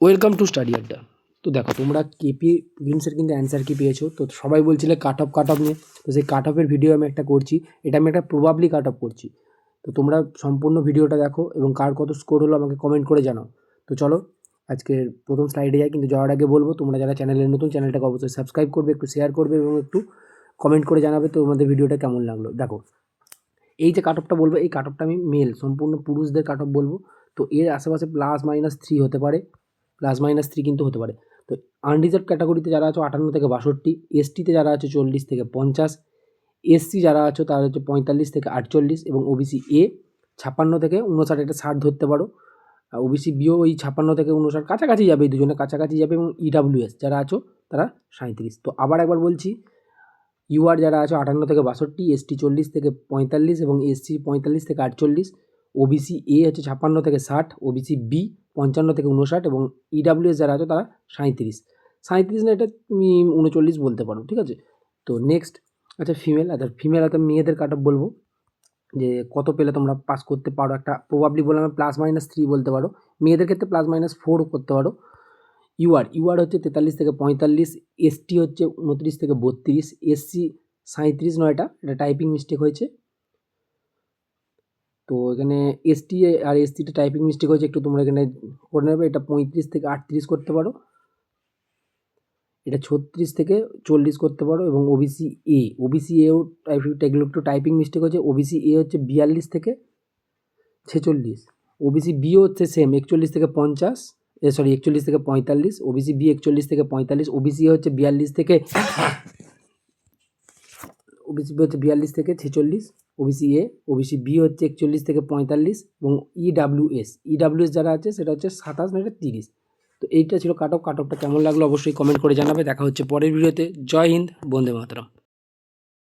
Welcome to study আড্ডা তো দেখো, তোমরা কেপি প্রিলিমসের কিন্তু অ্যান্সার কি পেয়েছ? তো সবাই বলছিলে কাট অফ কাট অফ নিয়ে। তো সেই কাট অফের ভিডিও আমি একটা করছি। এটা আমি একটা প্রবাবলি কাট অফ করছি। তো তোমরা সম্পূর্ণ ভিডিওটা দেখো এবং কার কত স্কোর হলো আমাকে কমেন্ট করে জানাও। তো চলো, আজকের প্রথম স্লাইডে যাই, কিন্তু যাওয়ার আগে বলব, তোমরা যারা চ্যানেলে নতুন চ্যানেলটাকে অবশ্যই সাবস্ক্রাইব করবে, একটু শেয়ার করবে এবং একটু কমেন্ট করে জানাবে তো তোমাদের ভিডিওটা কেমন লাগল। দেখো, এই যে কাট অফটা বলব, এই কাট অফটা আমি মেল সম্পূর্ণ পুরুষদের কাট অফ বলব। তো এর আশেপাশে প্লাস মাইনাস থ্রি হতে পারে। প্লাস মাইনাস থ্রি কিন্তু হতে পারে। তো আনরিজার্ভ ক্যাটাগরিতে যারা আছো, আটান্ন থেকে বাষট্টি এসটিতে যারা আছে, চল্লিশ থেকে পঞ্চাশ এসসি যারা আছো, তারা হচ্ছে পঁয়তাল্লিশ থেকে আটচল্লিশ এবং ওবিসি এ ছাপ্পান্ন থেকে উনষাট একটা ষাট ধরতে পারো। ওবিসি বিও ওই ছাপ্পান্ন থেকে উনষাট কাছাকাছি যাবে, এই দুজনে কাছাকাছি যাবে এবং ইডাব্লিউএস যারা আছো, তারা সাঁত্রিশ তো আবার একবার বলছি ইউআর যারা আছো, আটান্ন থেকে বাষট্টি এসটি চল্লিশ থেকে পঁয়তাল্লিশ এবং এসসি পঁয়তাল্লিশ থেকে আটচল্লিশ ওবিসি এ হচ্ছে ছাপ্পান্ন থেকে ষাট ওবিসি বি পঞ্চান্ন থেকে উনষাট এবং ইডাব্লিউএস যারা আছে তারা সাঁত্রিশ সাঁত্রিশ না এটা তুমি উনচল্লিশ বলতে পারো, ঠিক আছে? তো নেক্সট আচ্ছা ফিমেল আচ্ছা ফিমেল আচ্ছা মেয়েদের কাট অফ বলব। যে কত পেলে তোমরা পাস করতে পারো একটা প্রবাবলি বললাম প্লাস মাইনাস থ্রি বলতে পারো। মেয়েদের ক্ষেত্রে প্লাস মাইনাস ফোর করতে পারো। ইউআর ইউআর হচ্ছে তেতাল্লিশ থেকে পঁয়তাল্লিশ এসটি হচ্ছে উনত্রিশ থেকে বত্রিশ এসসি সাঁত্রিশ নয়টা, এটা টাইপিং মিস্টেক হয়েছে। তো এখানে এসটি আর এসটিটা টাইপিং মিস্টেক হয়েছে, একটু তোমরা এখানে করে নেবে। এটা পঁয়ত্রিশ থেকে আটত্রিশ করতে পারো। এটা ছত্রিশ থেকে চল্লিশ করতে পারো এবং ওবিসি এ ওবিসি এও এগুলো একটু টাইপিং মিস্টেক হচ্ছে ওবিসি এ হচ্ছে বিয়াল্লিশ থেকে ছেচল্লিশ। ওবিসি বিও হচ্ছে সেম একচল্লিশ থেকে পঞ্চাশ, এ সরি একচল্লিশ থেকে পঁয়তাল্লিশ ওবিসি বি একচল্লিশ থেকে পঁয়তাল্লিশ ওবিসি হচ্ছে বিয়াল্লিশ থেকে ওবিসি বি হচ্ছে বিয়াল্লিশ থেকে ছেচল্লিশ ওবিসি এ ওবিসি বি হচ্ছে একচল্লিশ থেকে পঁয়তাল্লিশ এবং ইডাব্লিউএস ইডাব্লিউএস যারা আছে সেটা হচ্ছে সাতাশ না এটা তিরিশ। তো এইটা ছিল কাট অফ কাট অফটা কেমন লাগল অবশ্যই কমেন্ট করে জানাবে। দেখা হচ্ছে পরের ভিডিওতে জয় হিন্দ, বন্দে মাতরম।